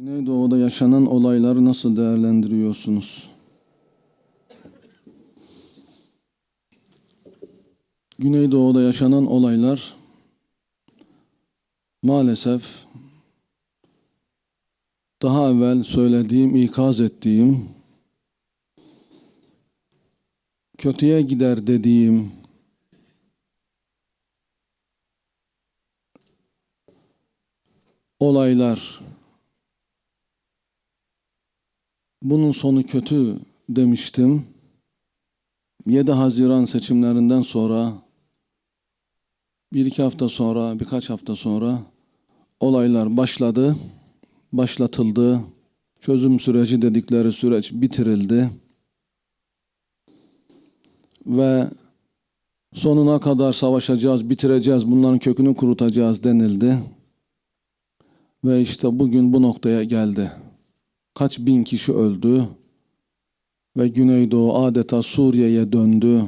Güneydoğu'da yaşanan olayları nasıl değerlendiriyorsunuz? Güneydoğu'da yaşanan olaylar maalesef daha evvel söylediğim, ikaz ettiğim, kötüye gider dediğim olaylar bunun sonu kötü demiştim. 7 Haziran seçimlerinden sonra bir iki hafta sonra, birkaç hafta sonra olaylar başladı, başlatıldı. Çözüm süreci dedikleri süreç bitirildi. Ve sonuna kadar savaşacağız, bitireceğiz, bunların kökünü kurutacağız denildi. Ve işte bugün bu noktaya geldi. Kaç bin kişi öldü ve Güneydoğu adeta Suriye'ye döndü.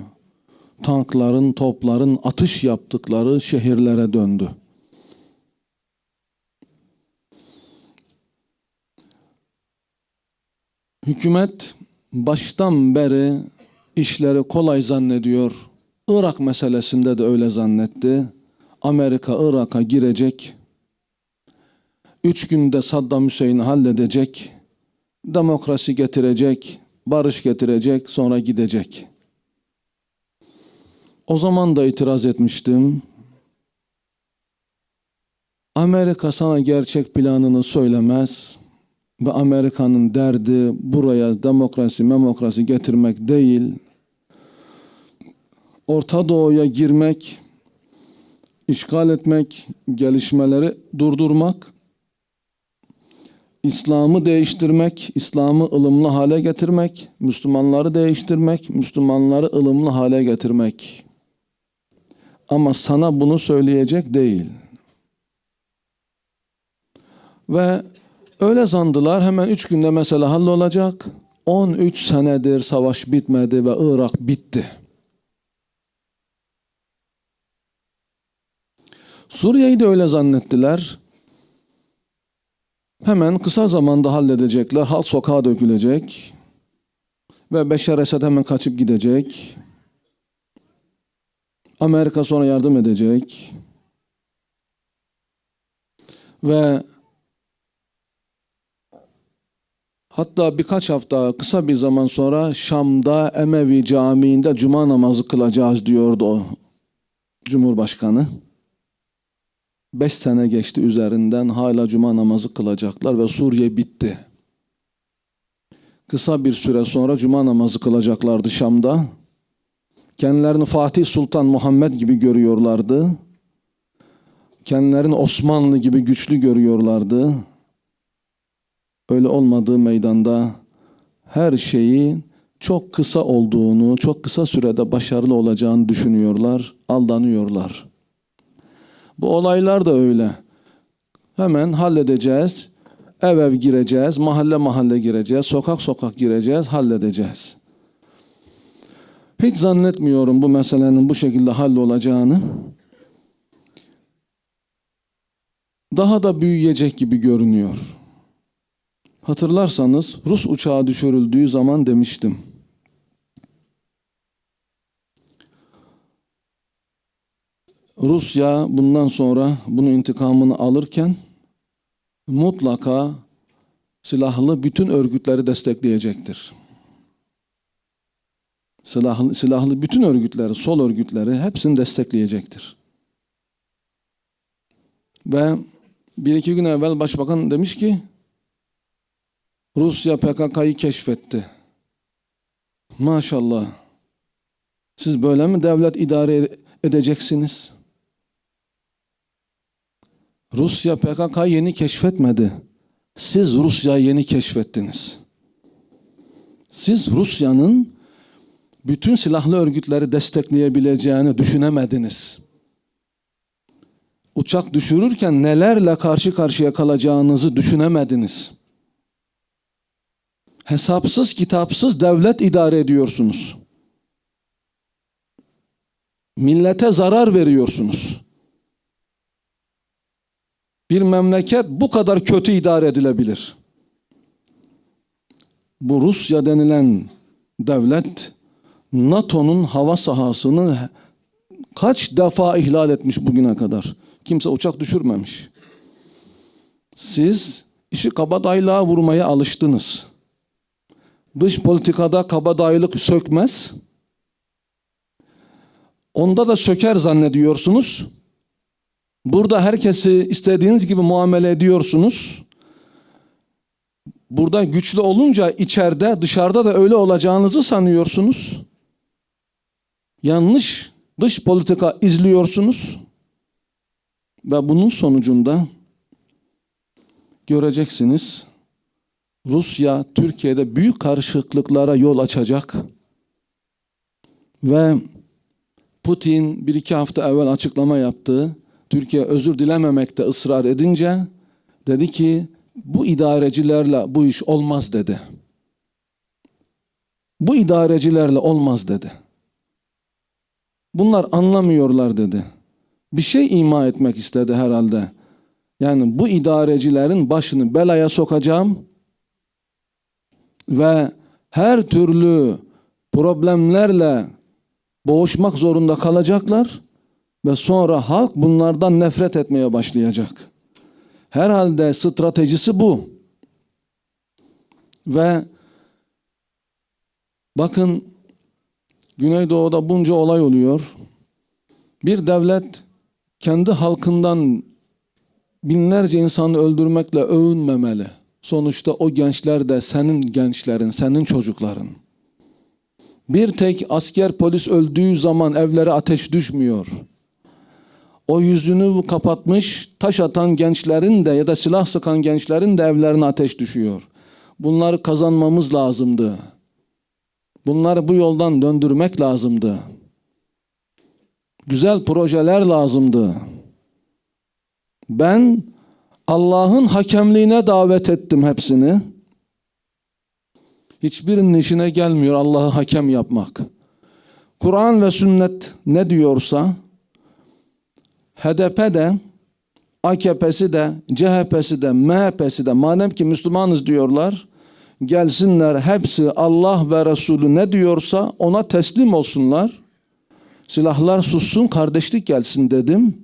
Tankların, topların atış yaptıkları şehirlere döndü. Hükümet baştan beri işleri kolay zannediyor. Irak meselesinde de öyle zannetti. Amerika Irak'a girecek. Üç günde Saddam Hüseyin'i halledecek. Demokrasi getirecek. Barış getirecek. Sonra gidecek. O zaman da itiraz etmiştim. Amerika sana gerçek planını söylemez ve Amerika'nın derdi buraya demokrasi, memokrasi getirmek değil. Orta Doğu'ya girmek, işgal etmek, gelişmeleri durdurmak, İslam'ı değiştirmek, İslam'ı ılımlı hale getirmek, Müslümanları değiştirmek, Müslümanları ılımlı hale getirmek. Ama sana bunu söyleyecek değil. Ve öyle zandılar hemen üç günde mesela hallolacak. 13 senedir savaş bitmedi ve Irak bitti. Suriye'yi de öyle zannettiler. Hemen kısa zamanda halledecekler. Halk sokağa dökülecek. Ve Beşar Esed hemen kaçıp gidecek. Amerika sonra yardım edecek. Ve hatta birkaç hafta kısa bir zaman sonra Şam'da Emevi Camii'nde cuma namazı kılacağız diyordu o Cumhurbaşkanı. Beş sene geçti üzerinden hala cuma namazı kılacaklar ve Suriye bitti. Kısa bir süre sonra cuma namazı kılacaklardı Şam'da. Kendilerini Fatih Sultan Muhammed gibi görüyorlardı. Kendilerini Osmanlı gibi güçlü görüyorlardı. Öyle olmadığı meydanda her şeyi çok kısa olduğunu, çok kısa sürede başarılı olacağını düşünüyorlar, aldanıyorlar. Bu olaylar da öyle. Hemen halledeceğiz. Ev ev gireceğiz, mahalle mahalle gireceğiz, sokak sokak gireceğiz, halledeceğiz. Hiç zannetmiyorum bu meselenin bu şekilde hallolacağını. Daha da büyüyecek gibi görünüyor. Hatırlarsanız Rus uçağı düşürüldüğü zaman demiştim. Rusya bundan sonra bunun intikamını alırken mutlaka silahlı bütün örgütleri destekleyecektir. Silahlı, silahlı bütün örgütleri, sol örgütleri hepsini destekleyecektir. Ve bir iki gün evvel başbakan demiş ki Rusya PKK'yı keşfetti. Maşallah. Siz böyle mi devlet idare edeceksiniz? Rusya PKK'yı yeni keşfetmedi. Siz Rusya'yı yeni keşfettiniz. Siz Rusya'nın bütün silahlı örgütleri destekleyebileceğini düşünemediniz. Uçak düşürürken nelerle karşı karşıya kalacağınızı düşünemediniz. Hesapsız kitapsız devlet idare ediyorsunuz. Millete zarar veriyorsunuz. Bir memleket bu kadar kötü idare edilebilir. bu Rusya denilen devlet NATO'nun hava sahasını kaç defa ihlal etmiş bugüne kadar. Kimse uçak düşürmemiş. Siz işi kabadayılığa vurmaya alıştınız. Dış politikada kabadayılık sökmez. Onda da söker zannediyorsunuz. Burada herkesi istediğiniz gibi muamele ediyorsunuz. Burada güçlü olunca içeride dışarıda da öyle olacağınızı sanıyorsunuz. Yanlış dış politika izliyorsunuz. Ve bunun sonucunda göreceksiniz Rusya Türkiye'de büyük karışıklıklara yol açacak. Ve Putin bir iki hafta evvel açıklama yaptı. Türkiye özür dilememekte ısrar edince dedi ki bu idarecilerle bu iş olmaz dedi. Bu idarecilerle olmaz dedi. Bunlar anlamıyorlar dedi. Bir şey ima etmek istedi herhalde. Yani bu idarecilerin başını belaya sokacağım ve her türlü problemlerle boğuşmak zorunda kalacaklar ve sonra halk bunlardan nefret etmeye başlayacak. Herhalde stratejisi bu. Ve bakın Güneydoğu'da bunca olay oluyor. Bir devlet kendi halkından binlerce insanı öldürmekle övünmemeli. Sonuçta o gençler de senin gençlerin, senin çocukların. Bir tek asker polis öldüğü zaman evlere ateş düşmüyor. O yüzünü kapatmış taş atan gençlerin de ya da silah sıkan gençlerin de evlerine ateş düşüyor. Bunları kazanmamız lazımdı. Bunları bu yoldan döndürmek lazımdı. Güzel projeler lazımdı. Ben Allah'ın hakemliğine davet ettim hepsini. Hiçbirinin işine gelmiyor Allah'ı hakem yapmak. Kur'an ve sünnet ne diyorsa HDP de AKP'si de CHP'si de MHP'si de madem ki Müslümanız diyorlar gelsinler hepsi Allah ve Resulü ne diyorsa ona teslim olsunlar. Silahlar sussun kardeşlik gelsin dedim.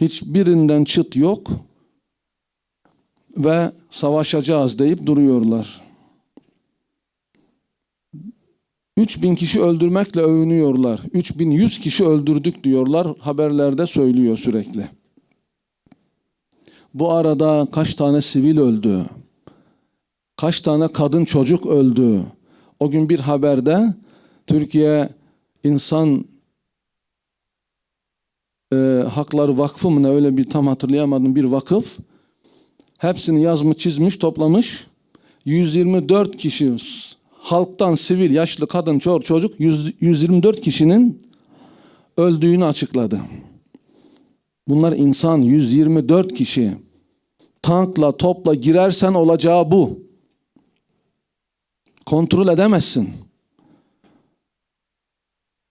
Hiçbirinden çıt yok ve savaşacağız deyip duruyorlar. 3000 kişi öldürmekle övünüyorlar. 3100 kişi öldürdük diyorlar. Haberlerde söylüyor sürekli. Bu arada kaç tane sivil öldü? Kaç tane kadın çocuk öldü? O gün bir haberde Türkiye İnsan e, Hakları Vakfı mı ne öyle bir tam hatırlayamadım bir vakıf. Hepsini yazmış, çizmiş, toplamış. 124 kişi halktan sivil, yaşlı, kadın, çocuk, çocuk 100, 124 kişinin öldüğünü açıkladı. Bunlar insan 124 kişi. Tankla, topla girersen olacağı bu. Kontrol edemezsin.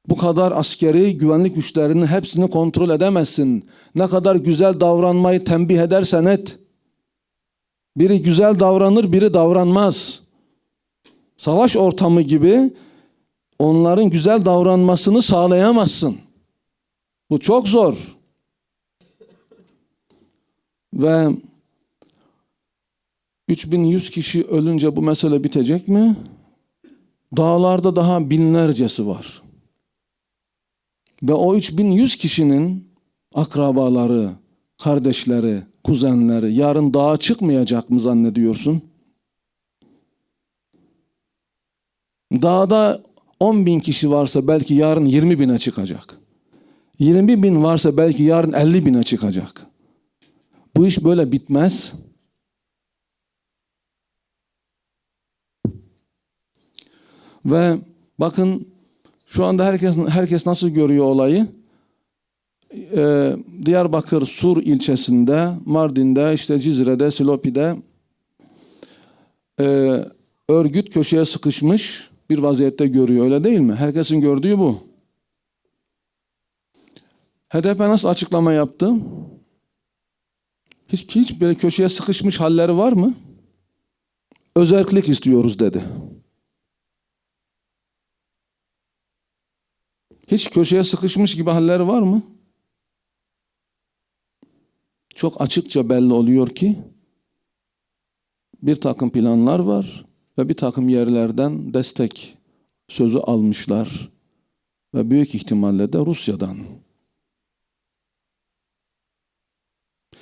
Bu kadar askeri güvenlik güçlerinin hepsini kontrol edemezsin. Ne kadar güzel davranmayı tembih edersen et. Biri güzel davranır, biri davranmaz. Savaş ortamı gibi onların güzel davranmasını sağlayamazsın. Bu çok zor. Ve 3100 kişi ölünce bu mesele bitecek mi? Dağlarda daha binlercesi var. Ve o 3100 kişinin akrabaları, kardeşleri, kuzenleri yarın dağa çıkmayacak mı zannediyorsun? Dağda 10 bin kişi varsa belki yarın 20 bine çıkacak. 20 bin varsa belki yarın 50 bine çıkacak. Bu iş böyle bitmez. Ve bakın şu anda herkes herkes nasıl görüyor olayı? Ee, Diyarbakır Sur ilçesinde, Mardin'de, işte Cizre'de, Silopi'de e, örgüt köşeye sıkışmış bir vaziyette görüyor öyle değil mi? Herkesin gördüğü bu. HDP nasıl açıklama yaptı? Hiç, hiç böyle köşeye sıkışmış halleri var mı? özellik istiyoruz dedi. Hiç köşeye sıkışmış gibi halleri var mı? Çok açıkça belli oluyor ki bir takım planlar var ve bir takım yerlerden destek sözü almışlar ve büyük ihtimalle de Rusya'dan.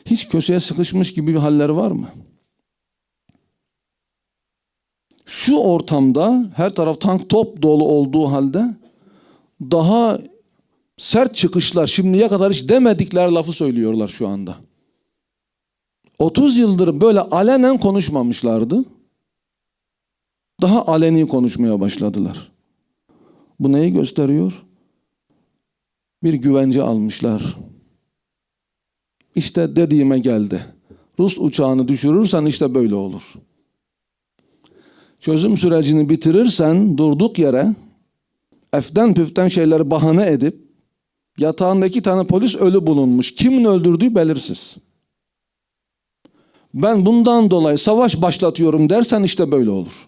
Hiç köşeye sıkışmış gibi bir haller var mı? Şu ortamda her taraf tank top dolu olduğu halde daha sert çıkışlar şimdiye kadar hiç demedikleri lafı söylüyorlar şu anda. 30 yıldır böyle alenen konuşmamışlardı. Daha aleni konuşmaya başladılar. Bu neyi gösteriyor? Bir güvence almışlar. İşte dediğime geldi. Rus uçağını düşürürsen işte böyle olur. Çözüm sürecini bitirirsen durduk yere eften püften şeyleri bahane edip yatağında iki tane polis ölü bulunmuş. Kimin öldürdüğü belirsiz. Ben bundan dolayı savaş başlatıyorum dersen işte böyle olur.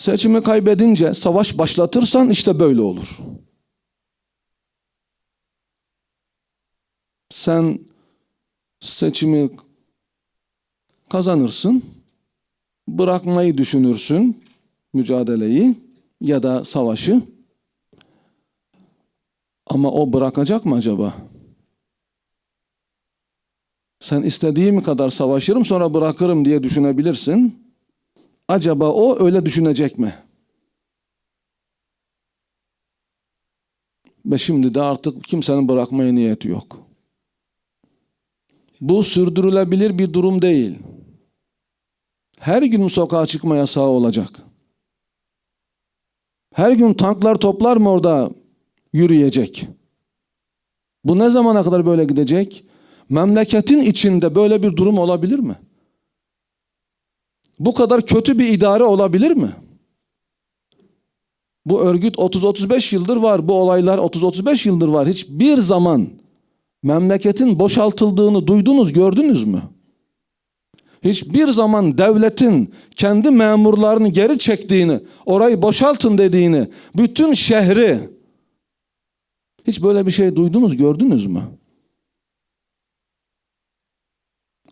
Seçimi kaybedince savaş başlatırsan işte böyle olur. Sen seçimi kazanırsın, bırakmayı düşünürsün mücadeleyi ya da savaşı. Ama o bırakacak mı acaba? Sen istediğim kadar savaşırım sonra bırakırım diye düşünebilirsin. Acaba o öyle düşünecek mi? Ve şimdi de artık kimsenin bırakmaya niyeti yok. Bu sürdürülebilir bir durum değil. Her gün sokağa çıkma yasağı olacak. Her gün tanklar toplar mı orada yürüyecek? Bu ne zamana kadar böyle gidecek? Memleketin içinde böyle bir durum olabilir mi? Bu kadar kötü bir idare olabilir mi? Bu örgüt 30-35 yıldır var. Bu olaylar 30-35 yıldır var. Hiçbir zaman memleketin boşaltıldığını duydunuz, gördünüz mü? Hiçbir zaman devletin kendi memurlarını geri çektiğini, orayı boşaltın dediğini, bütün şehri hiç böyle bir şey duydunuz, gördünüz mü?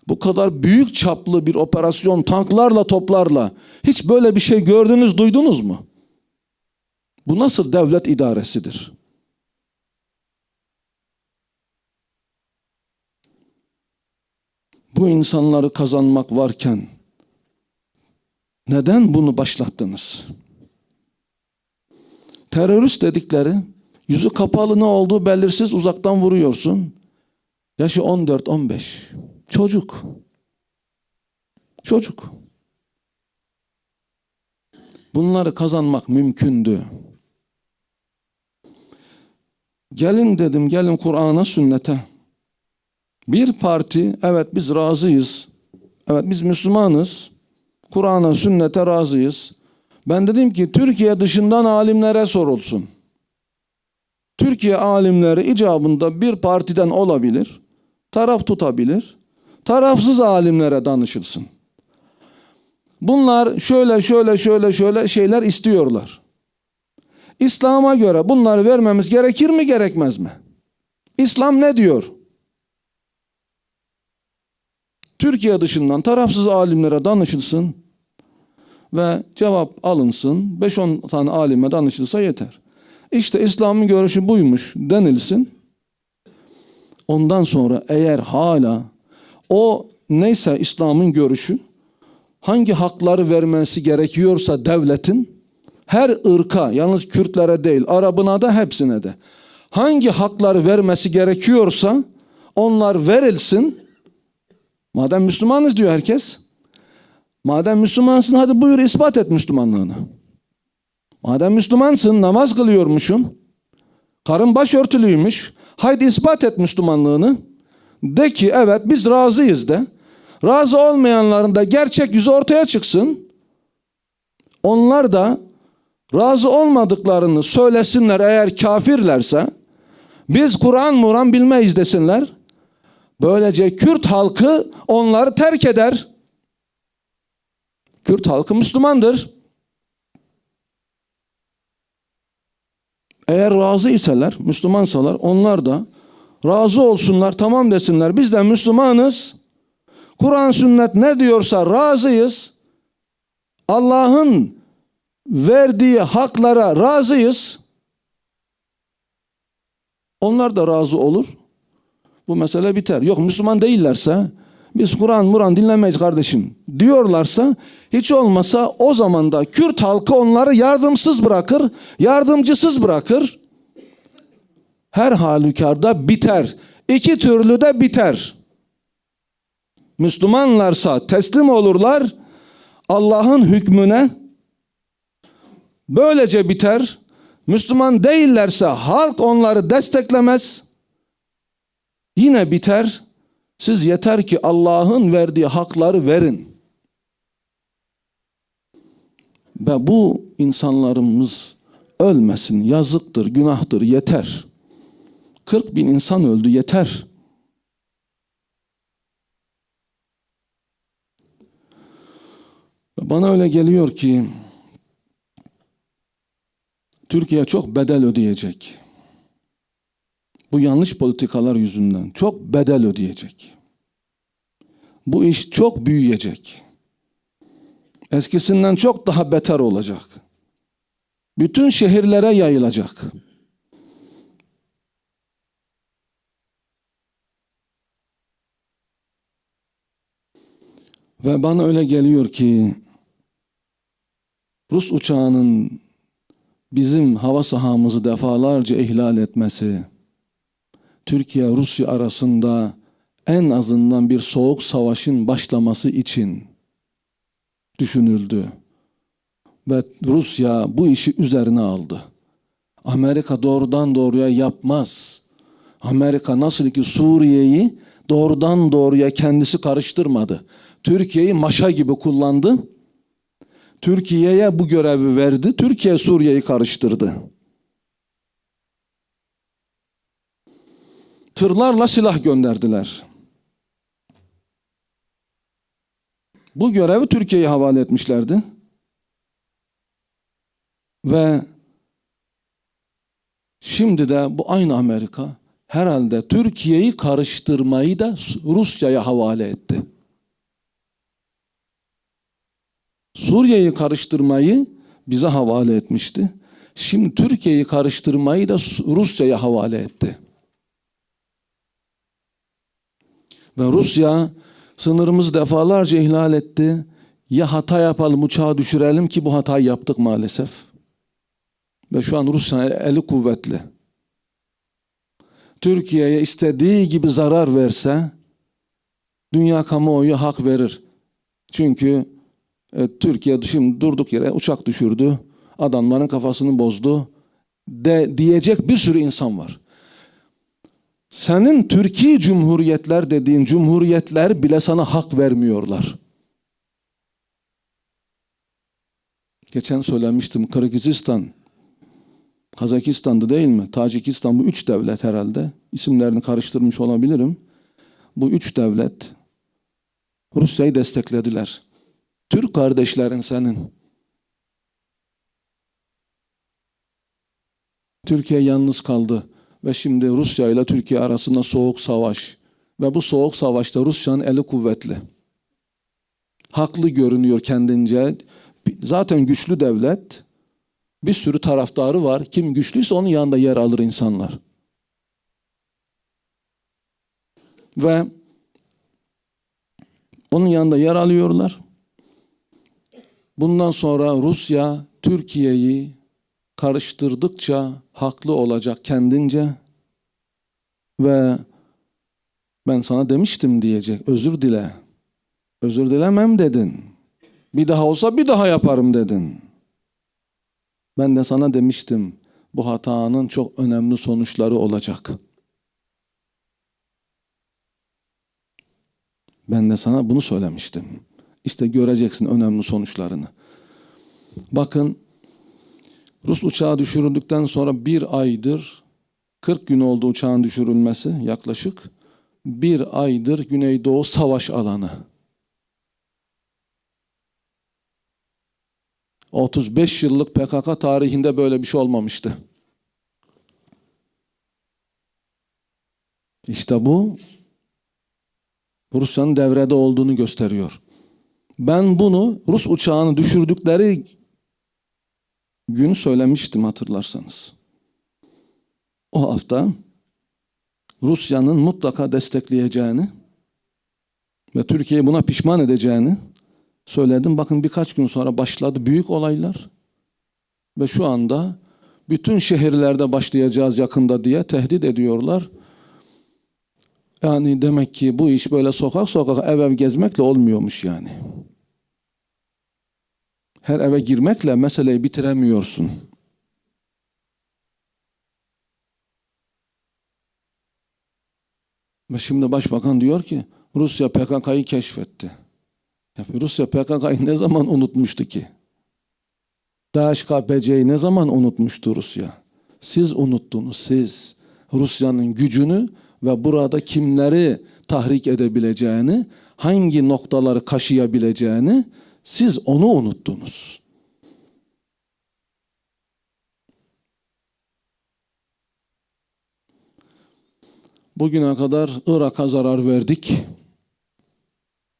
Bu kadar büyük çaplı bir operasyon tanklarla toplarla hiç böyle bir şey gördünüz duydunuz mu? Bu nasıl devlet idaresidir? Bu insanları kazanmak varken neden bunu başlattınız? Terörist dedikleri yüzü kapalı ne olduğu belirsiz uzaktan vuruyorsun. Yaşı 14-15. Çocuk. Çocuk. Bunları kazanmak mümkündü. Gelin dedim, gelin Kur'an'a, sünnete. Bir parti, evet biz razıyız. Evet biz Müslümanız. Kur'an'a, sünnete razıyız. Ben dedim ki Türkiye dışından alimlere sorulsun. Türkiye alimleri icabında bir partiden olabilir. Taraf tutabilir tarafsız alimlere danışılsın. Bunlar şöyle şöyle şöyle şöyle şeyler istiyorlar. İslam'a göre bunları vermemiz gerekir mi gerekmez mi? İslam ne diyor? Türkiye dışından tarafsız alimlere danışılsın ve cevap alınsın. 5-10 tane alime danışılsa yeter. İşte İslam'ın görüşü buymuş denilsin. Ondan sonra eğer hala o neyse İslam'ın görüşü hangi hakları vermesi gerekiyorsa devletin her ırka yalnız Kürtlere değil Arabına da hepsine de hangi hakları vermesi gerekiyorsa onlar verilsin. Madem Müslümanız diyor herkes. Madem Müslümansın hadi buyur ispat et Müslümanlığını. Madem Müslümansın namaz kılıyormuşsun. Karın başörtülüymüş. Haydi ispat et Müslümanlığını. De ki evet biz razıyız de. Razı olmayanların da gerçek yüzü ortaya çıksın. Onlar da razı olmadıklarını söylesinler eğer kafirlerse biz Kur'an Muran bilmeyiz desinler. Böylece Kürt halkı onları terk eder. Kürt halkı Müslümandır. Eğer razı iseler, Müslümansalar onlar da razı olsunlar, tamam desinler. Biz de Müslümanız. Kur'an sünnet ne diyorsa razıyız. Allah'ın verdiği haklara razıyız. Onlar da razı olur. Bu mesele biter. Yok Müslüman değillerse biz Kur'an Muran dinlemeyiz kardeşim diyorlarsa hiç olmasa o zaman da Kürt halkı onları yardımsız bırakır, yardımcısız bırakır. Her halükarda biter. İki türlü de biter. Müslümanlarsa teslim olurlar Allah'ın hükmüne. Böylece biter. Müslüman değillerse halk onları desteklemez. Yine biter. Siz yeter ki Allah'ın verdiği hakları verin. Ve bu insanlarımız ölmesin. Yazıktır, günahtır, yeter. 40 bin insan öldü, yeter. Bana öyle geliyor ki Türkiye çok bedel ödeyecek. Bu yanlış politikalar yüzünden çok bedel ödeyecek. Bu iş çok büyüyecek. Eskisinden çok daha beter olacak. Bütün şehirlere yayılacak. Ve bana öyle geliyor ki Rus uçağının bizim hava sahamızı defalarca ihlal etmesi, Türkiye Rusya arasında en azından bir soğuk savaşın başlaması için düşünüldü. Ve Rusya bu işi üzerine aldı. Amerika doğrudan doğruya yapmaz. Amerika nasıl ki Suriye'yi doğrudan doğruya kendisi karıştırmadı. Türkiye'yi maşa gibi kullandı. Türkiye'ye bu görevi verdi. Türkiye Suriye'yi karıştırdı. Tırlarla silah gönderdiler. Bu görevi Türkiye'ye havale etmişlerdi. Ve şimdi de bu aynı Amerika herhalde Türkiye'yi karıştırmayı da Rusya'ya havale etti. Suriye'yi karıştırmayı bize havale etmişti. Şimdi Türkiye'yi karıştırmayı da Rusya'ya havale etti. Ve Rusya sınırımızı defalarca ihlal etti. Ya hata yapalım uçağı düşürelim ki bu hatayı yaptık maalesef. Ve şu an Rusya'nın eli kuvvetli. Türkiye'ye istediği gibi zarar verse dünya kamuoyu hak verir. Çünkü e, Türkiye şimdi durduk yere uçak düşürdü. Adamların kafasını bozdu. De diyecek bir sürü insan var. Senin Türkiye Cumhuriyetler dediğin cumhuriyetler bile sana hak vermiyorlar. Geçen söylemiştim Kırgızistan, Kazakistan'dı değil mi? Tacikistan bu üç devlet herhalde. İsimlerini karıştırmış olabilirim. Bu üç devlet Rusya'yı desteklediler. Türk kardeşlerin senin. Türkiye yalnız kaldı ve şimdi Rusya ile Türkiye arasında soğuk savaş ve bu soğuk savaşta Rusya'nın eli kuvvetli. Haklı görünüyor kendince. Zaten güçlü devlet. Bir sürü taraftarı var. Kim güçlüyse onun yanında yer alır insanlar. Ve onun yanında yer alıyorlar. Bundan sonra Rusya Türkiye'yi karıştırdıkça haklı olacak kendince ve ben sana demiştim diyecek. Özür dile. Özür dilemem dedin. Bir daha olsa bir daha yaparım dedin. Ben de sana demiştim. Bu hatanın çok önemli sonuçları olacak. Ben de sana bunu söylemiştim. İşte göreceksin önemli sonuçlarını. Bakın Rus uçağı düşürüldükten sonra bir aydır 40 gün oldu uçağın düşürülmesi yaklaşık. bir aydır Güneydoğu savaş alanı. 35 yıllık PKK tarihinde böyle bir şey olmamıştı. İşte bu Rusya'nın devrede olduğunu gösteriyor. Ben bunu Rus uçağını düşürdükleri gün söylemiştim hatırlarsanız. O hafta Rusya'nın mutlaka destekleyeceğini ve Türkiye'yi buna pişman edeceğini söyledim. Bakın birkaç gün sonra başladı büyük olaylar. Ve şu anda bütün şehirlerde başlayacağız yakında diye tehdit ediyorlar. Yani demek ki bu iş böyle sokak sokak ev ev gezmekle olmuyormuş yani. Her eve girmekle meseleyi bitiremiyorsun. Ve şimdi başbakan diyor ki Rusya PKK'yı keşfetti. Ya Rusya PKK'yı ne zaman unutmuştu ki? DHKPC'yi ne zaman unutmuştu Rusya? Siz unuttunuz siz. Rusya'nın gücünü ve burada kimleri tahrik edebileceğini, hangi noktaları kaşıyabileceğini siz onu unuttunuz. Bugüne kadar Irak'a zarar verdik.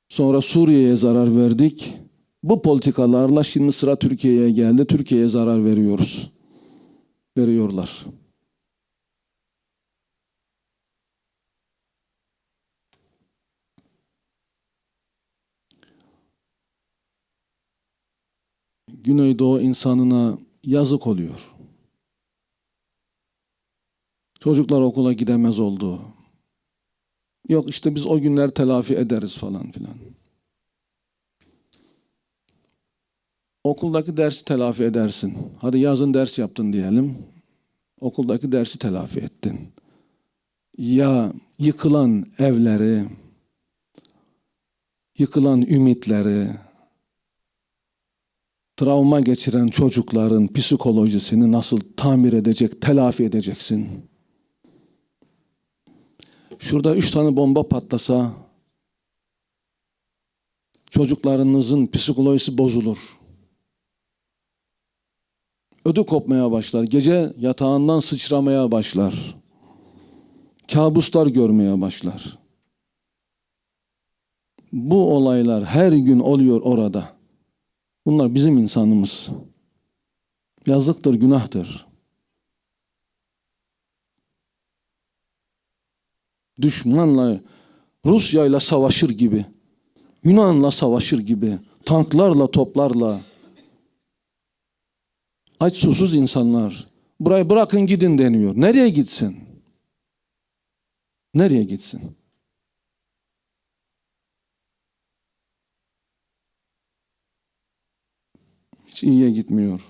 Sonra Suriye'ye zarar verdik. Bu politikalarla şimdi sıra Türkiye'ye geldi. Türkiye'ye zarar veriyoruz. Veriyorlar. Güneydoğu insanına yazık oluyor. Çocuklar okula gidemez oldu. Yok işte biz o günler telafi ederiz falan filan. Okuldaki dersi telafi edersin. Hadi yazın ders yaptın diyelim. Okuldaki dersi telafi ettin. Ya yıkılan evleri, yıkılan ümitleri, travma geçiren çocukların psikolojisini nasıl tamir edecek, telafi edeceksin? Şurada üç tane bomba patlasa çocuklarınızın psikolojisi bozulur. Ödü kopmaya başlar. Gece yatağından sıçramaya başlar. Kabuslar görmeye başlar. Bu olaylar her gün oluyor orada. Bunlar bizim insanımız. Yazıktır, günahtır. Düşmanla, Rusya'yla savaşır gibi, Yunan'la savaşır gibi, tanklarla, toplarla. Aç susuz insanlar. Burayı bırakın gidin deniyor. Nereye gitsin? Nereye gitsin? Hiç iyiye gitmiyor.